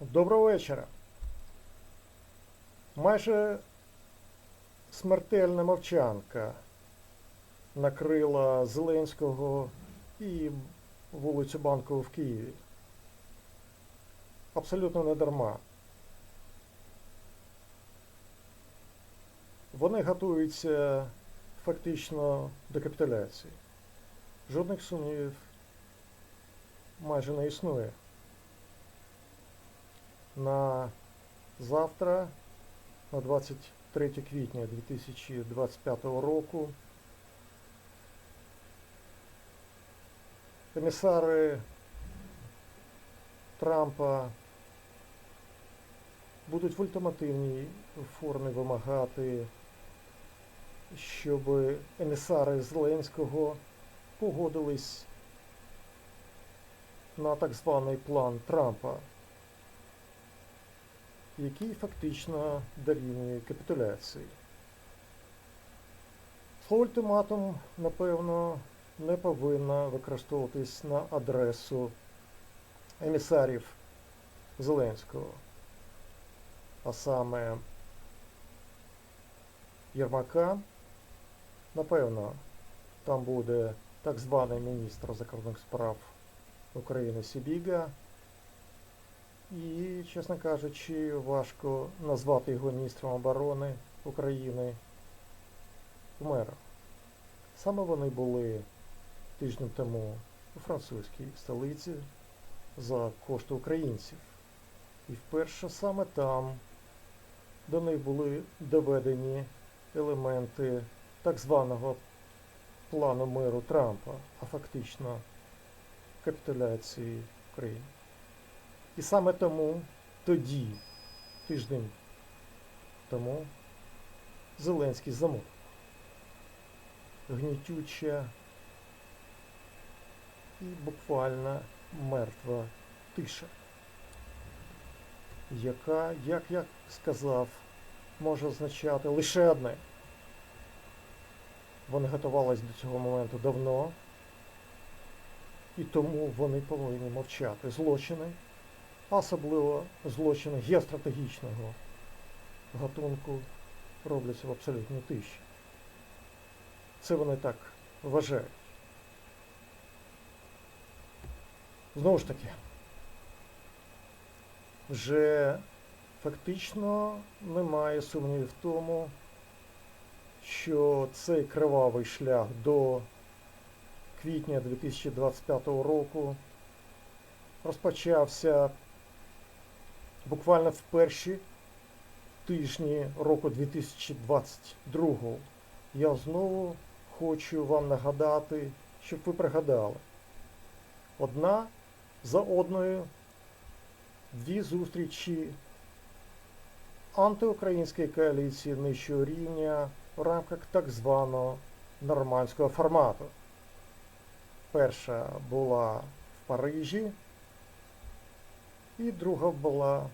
Доброго вечора. Майже смертельна мовчанка накрила Зеленського і вулицю Банкову в Києві. Абсолютно не дарма. Вони готуються фактично до капітуляції. Жодних сумнівів майже не існує. На завтра, на 23 квітня 2025 року, емісари Трампа будуть в ультимативній формі вимагати, щоб емісари Зеленського погодились на так званий план Трампа, який фактично дорівнює капітуляції. Слово ультиматум, напевно, не повинно використовуватись на адресу емісарів Зеленського, а саме Єрмака, напевно, там буде так званий міністр закордонних справ України Сібіга. І, чесно кажучи, важко назвати його міністром оборони України Умера. Саме вони були тиждень тому у французькій столиці за кошти українців. І вперше саме там до них були доведені елементи так званого плану миру Трампа, а фактично капітуляції України. І саме тому тоді, тиждень тому, Зеленський замовк. Гнітюча і буквально мертва тиша, яка, як я сказав, може означати лише одне. Вони готувалися до цього моменту давно, і тому вони повинні мовчати. Злочини, особливо злочини геостратегічного гатунку, робляться в абсолютній тиші. Це вони так вважають. Знову ж таки, вже фактично немає сумнівів в тому, що цей кривавий шлях до квітня 2025 року розпочався буквально в перші тижні року 2022. Я знову хочу вам нагадати, щоб ви пригадали. Одна за одною дві зустрічі антиукраїнської коаліції нижчого рівня в рамках так званого нормандського формату. Перша була в Парижі, і друга була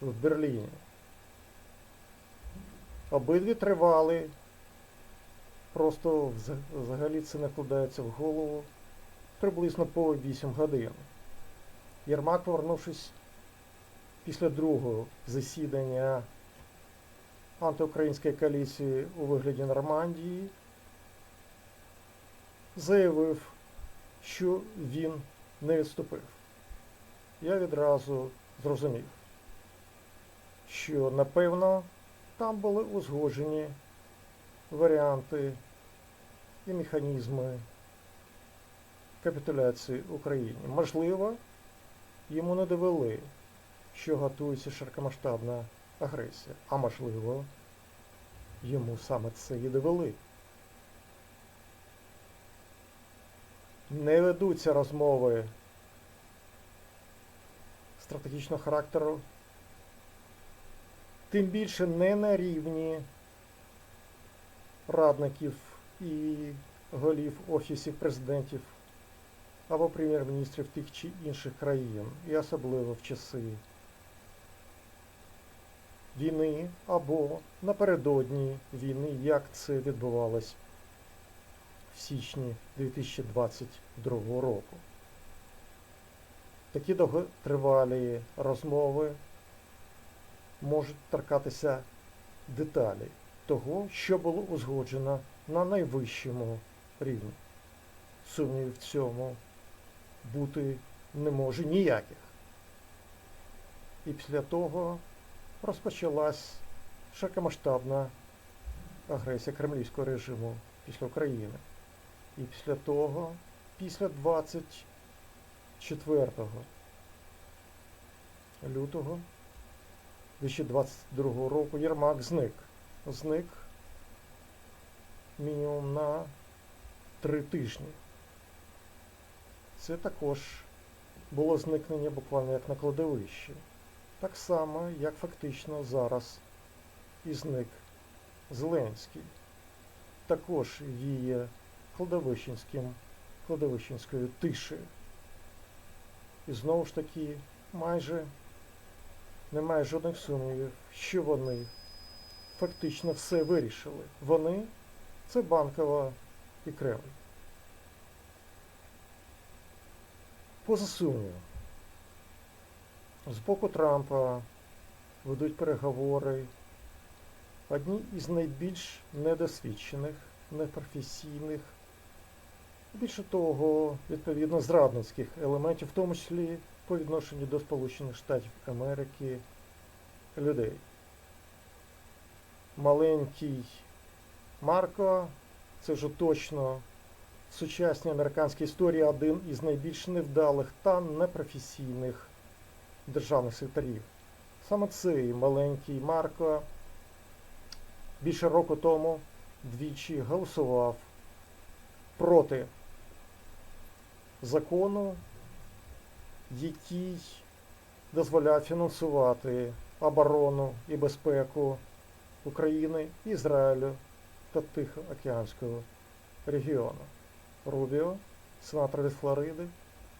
в Берліні. Обидві тривали, просто взагалі це не вкладається в голову приблизно по 8 годин. Єрмак, повернувшись після другого засідання антиукраїнської коаліції у вигляді Нормандії, заявив, що він не відступив. Я відразу зрозумів, що напевно там були узгоджені варіанти і механізми капітуляції Україні. Можливо, йому не довели, що готується широкомасштабна агресія, а можливо, йому саме це і довели. Не ведуться розмови стратегічного характеру, тим більше не на рівні радників і голів офісів президентів або прем'єр-міністрів тих чи інших країн, і особливо в часи війни або напередодні війни, як це відбувалось в січні 2022 року. Такі довготривалі розмови можуть торкатися деталі того, що було узгоджено на найвищому рівні. Сумнівів в цьому бути не може ніяких. І після того розпочалась широкомасштабна агресія кремлівського режиму після України. І після того, після 24 лютого 2022 року Єрмак зник. Зник мінімум на три тижні. Це також було зникнення буквально як на кладовищі. Так само, як фактично зараз і зник Зеленський. Також кладовищенським, кладовищенською тишею. І знову ж таки, майже немає жодних сумнівів, що вони фактично все вирішили. Вони це Банкова і Кремль. Поза сумнівом, з боку Трампа ведуть переговори одні із найбільш недосвідчених, непрофесійних, більше того, відповідно, зрадницьких елементів, в тому числі по відношенню до Сполучених Штатів Америки людей. Маленький Марко, це вже точно в сучасній американській історії один із найбільш невдалих та непрофесійних державних секторів. Саме цей маленький Марко більше року тому двічі голосував проти закону, який дозволяє фінансувати оборону і безпеку України, Ізраїлю та Тихоокеанського регіону. Рубіо, сенатор від Флориди,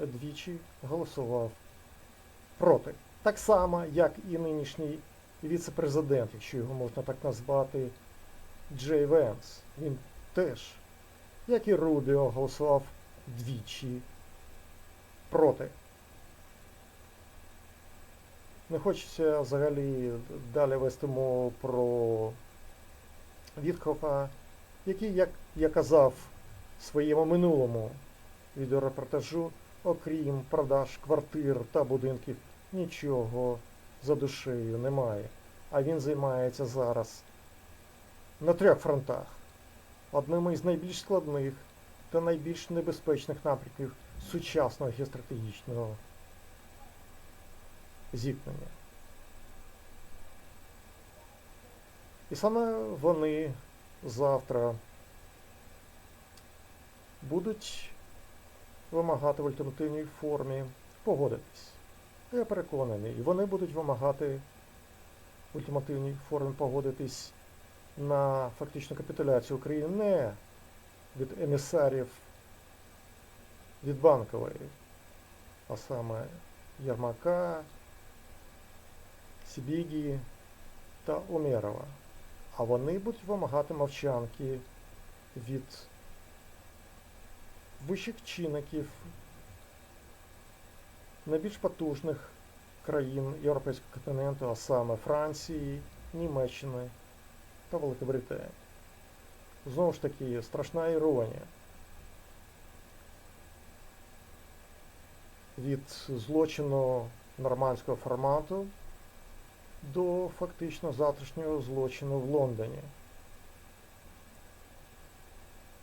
двічі голосував проти. Так само, як і нинішній віце-президент, якщо його можна так назвати, Джей Венс. Він теж, як і Рубіо, голосував двічі проти. Не хочеться взагалі далі вести мову про Вітхофа, який, як я казав в своєму минулому відеорепортажу, окрім продаж квартир та будинків, нічого за душею немає. А він займається зараз на трьох фронтах. Одним із найбільш складних та найбільш небезпечних напрямків сучасного геостратегічного зіткнення. І саме вони завтра будуть вимагати в альтернативній формі погодитись. Я переконаний, і вони будуть вимагати в ультимативній формі погодитись на фактичну капітуляцію України не від емісарів від Банкової, а саме Єрмака, Сібігі та Умєрова. А вони будуть вимагати мовчанки від вищих чинників найбільш потужних країн Європейського континенту, а саме Франції, Німеччини та Великобританії. Знову ж таки, страшна іронія. Від злочину нормандського формату до фактично завтрашнього злочину в Лондоні.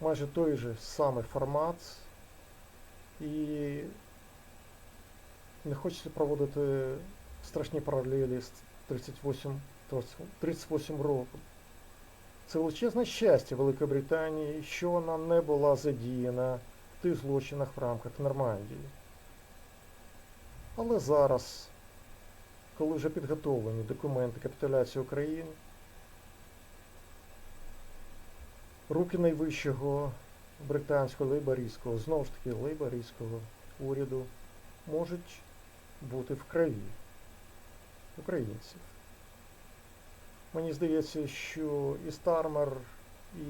Майже той же самий формат і не хочеться проводити страшні паралелі з 38, 38 років. Це величезне щастя Великої Британії, що вона не була задіяна в тих злочинах в рамках Нормандії. Але зараз, коли вже підготовлені документи капітуляції України, руки найвищого британського лейбористського, знову ж таки лейбористського уряду можуть бути в крові українців. Мені здається, що і Стармер, і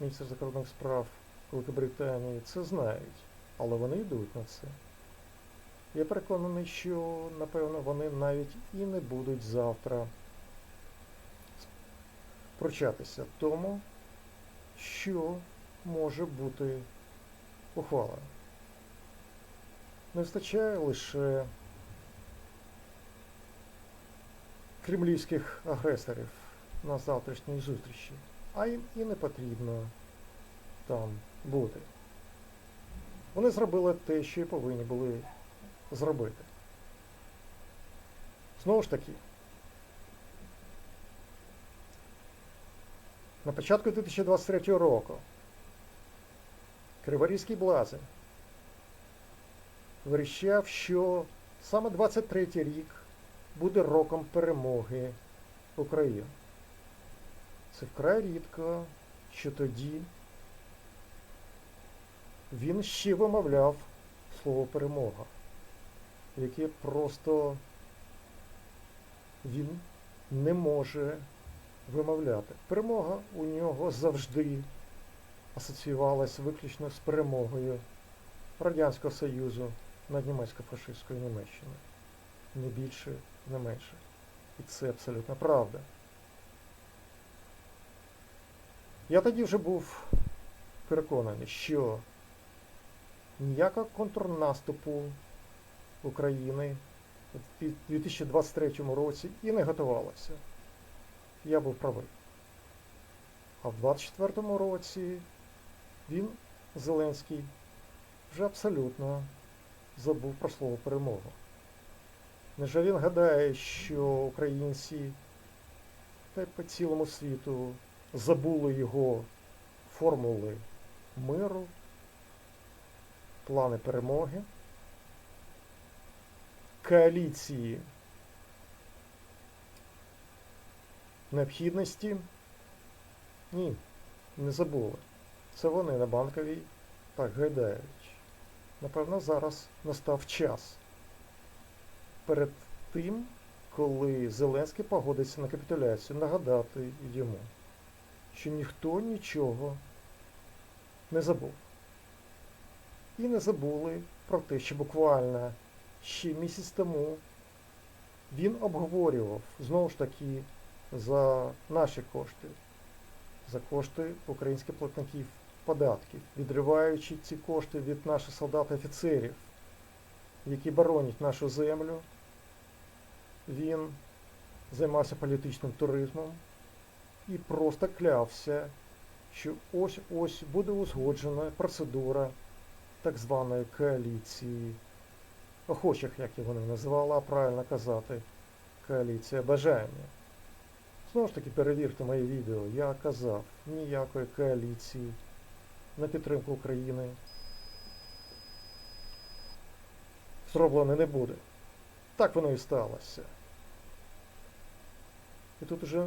міністр закордонних справ Великобританії це знають, але вони йдуть на це. Я переконаний, що напевно вони навіть і не будуть завтра пручатися тому, що може бути ухвалено. Не вистачає лише кремлівських агресорів на завтрашній зустрічі, а їм і не потрібно там бути. Вони зробили те, що і повинні були зробити. Знову ж таки, на початку 2023 року Криворізький блазень вирішав, що саме 23 рік буде роком перемоги України. Це вкрай рідко, що тоді він ще вимовляв слово перемога, яке просто він не може вимовляти. Перемога у нього завжди асоціювалася виключно з перемогою Радянського Союзу над німецько-фашистською Німеччиною. Не більше, не менше. І це абсолютно правда. Я тоді вже був переконаний, що ніякого контрнаступу України в 2023 році і не готувалося. Я був правий. А в 2024 році він, Зеленський, вже абсолютно забув про слово перемогу. Невже він гадає, що українці та й по цілому світу забули його формули миру, плани перемоги, коаліції необхідності? Ні, не забули. Це вони на банковій так гайдають. Напевно, зараз настав час перед тим, коли Зеленський погодиться на капітуляцію, нагадати йому, що ніхто нічого не забув. І не забули про те, що буквально ще місяць тому він обговорював знову ж таки за наші кошти, за кошти українських платників податків, відриваючи ці кошти від наших солдат-офіцерів, які боронять нашу землю, він займався політичним туризмом і просто клявся, що ось-ось буде узгоджена процедура так званої коаліції охочих, як і вони називали, а правильно казати, коаліція бажання. Знову ж таки, перевірте моє відео. Я казав, ніякої коаліції на підтримку України зроблено не буде. Так воно і сталося. І тут уже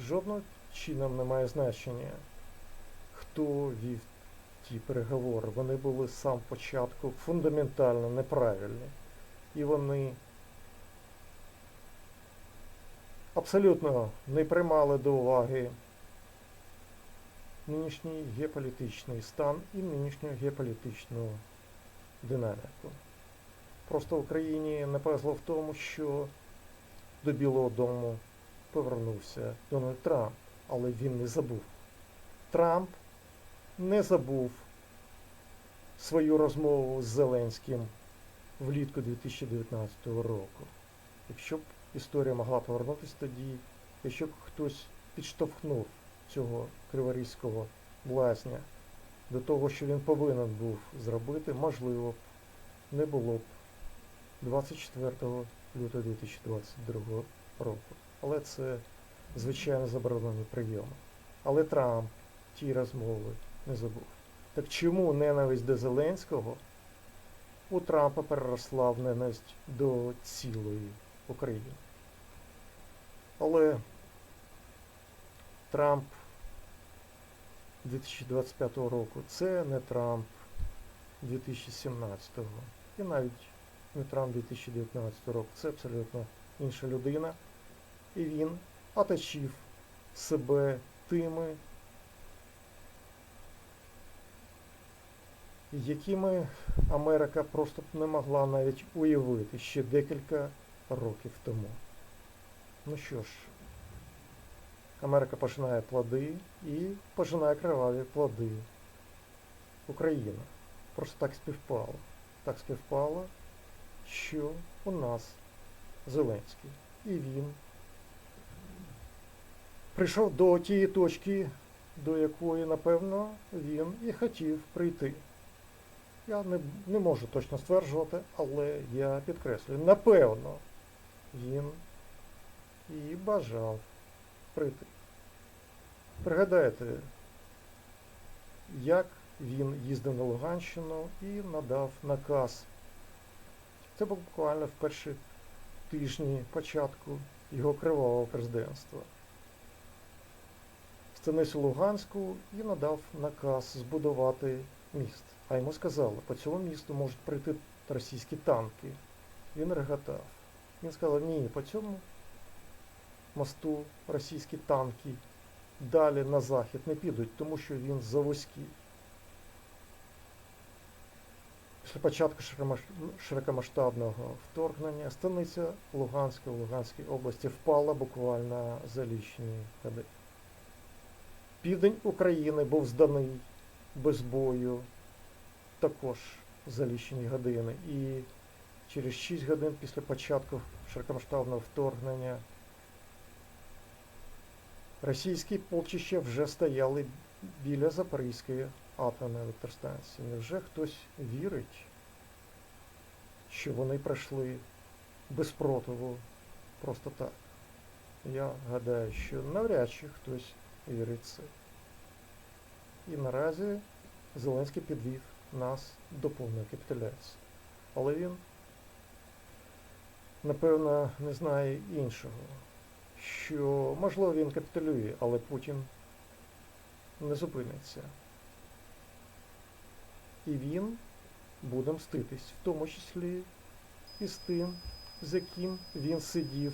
жодним чином немає значення, хто вів ті переговори. Вони були з самого початку фундаментально неправильні. І вони абсолютно не приймали до уваги нинішній геополітичний стан і нинішню геополітичну динаміку. Просто Україні не повезло в тому, що до Білого Дому повернувся Дональд Трамп, але він не забув. Трамп не забув свою розмову з Зеленським влітку 2019 року. Якщо б історія могла повернутися тоді, якщо б хтось підштовхнув цього криворізького блазня до того, що він повинен був зробити, можливо б не було б 24 лютого 2022 року. Але це звичайно заборонені прийоми. Але Трамп ті розмови не забув. Так чому ненависть до Зеленського у Трампа переросла в ненависть до цілої України? Але Трамп 2025 року це не Трамп 2017 і навіть не Трамп 2019 року. Це абсолютно інша людина. І він оточив себе тими якими Америка просто б не могла навіть уявити ще декілька років тому. Ну що ж, Америка пожинає плоди і пожинає криваві плоди. Україна. Просто так співпало. Так співпало, що у нас Зеленський. І він прийшов до тієї точки, до якої, напевно, він і хотів прийти. Я не, не можу точно стверджувати, але я підкреслюю, напевно, він і бажав прийти. Пригадайте, як він їздив на Луганщину і надав наказ. Це було буквально в перші тижні початку його кривавого президентства. Станицю Луганську і надав наказ збудувати міст. А йому сказали, по цьому місту можуть прийти російські танки. Він реготав. Він сказав, ні, по цьому мосту російські танки далі на захід не підуть, тому що він завузький. Після початку широкомасштабного вторгнення станиця Луганська в Луганській області впала буквально за лічні годи. Південь України був зданий без бою також за лічені години. І через 6 годин після початку широкомасштабного вторгнення російські полчища вже стояли біля Запорізької атомної електростанції. Невже хтось вірить, що вони пройшли без противу просто так? Я гадаю, що навряд чи хтось вірить це. І наразі Зеленський підвів нас до повної. Але він, напевно, не знає іншого, що, можливо, він капітулює, але Путін не зупиниться. І він буде мститись, в тому числі і з тим, з яким він сидів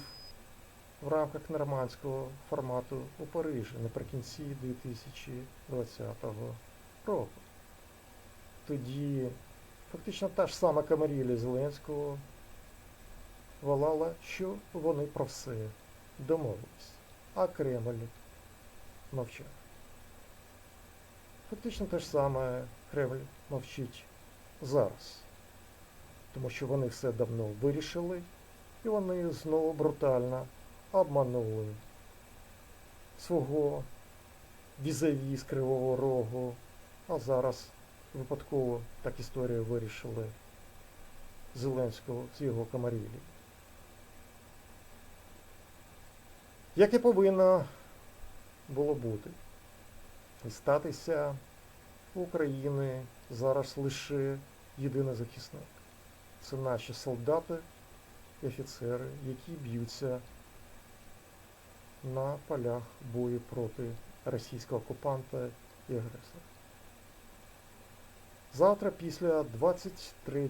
в рамках нормандського формату у Парижі наприкінці 2020 року. Тоді фактично та ж сама Камарілі Зеленського волала, що вони про все домовились, а Кремль мовчав. Фактично те ж саме Кремль мовчить зараз, тому що вони все давно вирішили, і вони знову брутально обманули свого візаві з Кривого Рогу, а зараз випадково так історію вирішили Зеленського з його Камарілі. Як і повинно було бути. І статися України зараз лише єдиний захисник. Це наші солдати і офіцери, які б'ються на полях бою проти російського окупанта і агресора. Завтра, після 23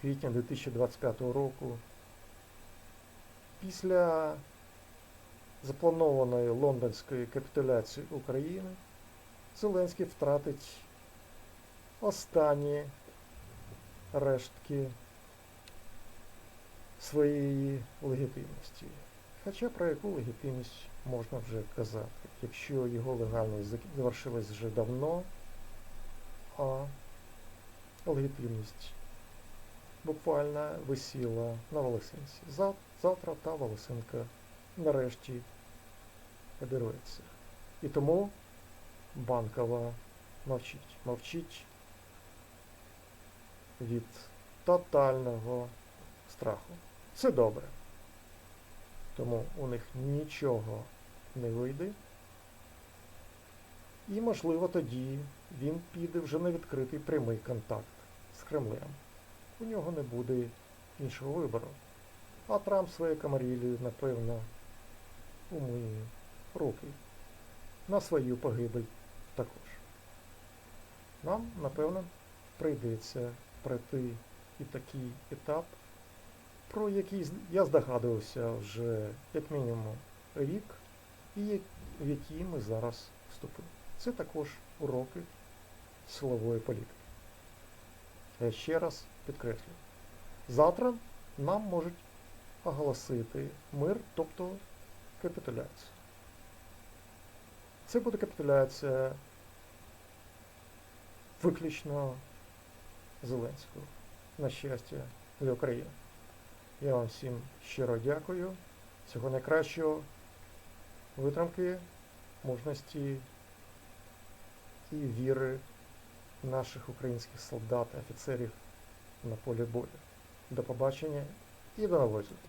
квітня 2025 року, після запланованої лондонської капітуляції України, Зеленський втратить останні рештки своєї легітимності. Хоча про яку легітимність можна вже казати, якщо його легальність завершилась вже давно, а легітимність буквально висіла на волосинці. Завтра та волосинка нарешті обірується. І тому банкова мовчить. Мовчить від тотального страху. Це добре. Тому у них нічого не вийде. І, можливо, тоді він піде вже на відкритий прямий контакт з Кремлем. У нього не буде іншого вибору. А Трамп своєю камарілію, напевно, умиє руки на свою погибель також. Нам, напевно, прийдеться пройти і такий етап, про який я здогадувався вже як мінімум рік, і в який ми зараз вступили. це також уроки силової політики. Я ще раз підкреслюю. Завтра нам можуть оголосити мир, тобто капітуляцію. Це буде капітуляція виключно Зеленського. На щастя для України. Я вам всім щиро дякую. Всього найкращого, витримки, мужності і віри наших українських солдат офіцерів на полі бою. До побачення і до нової зустрічі.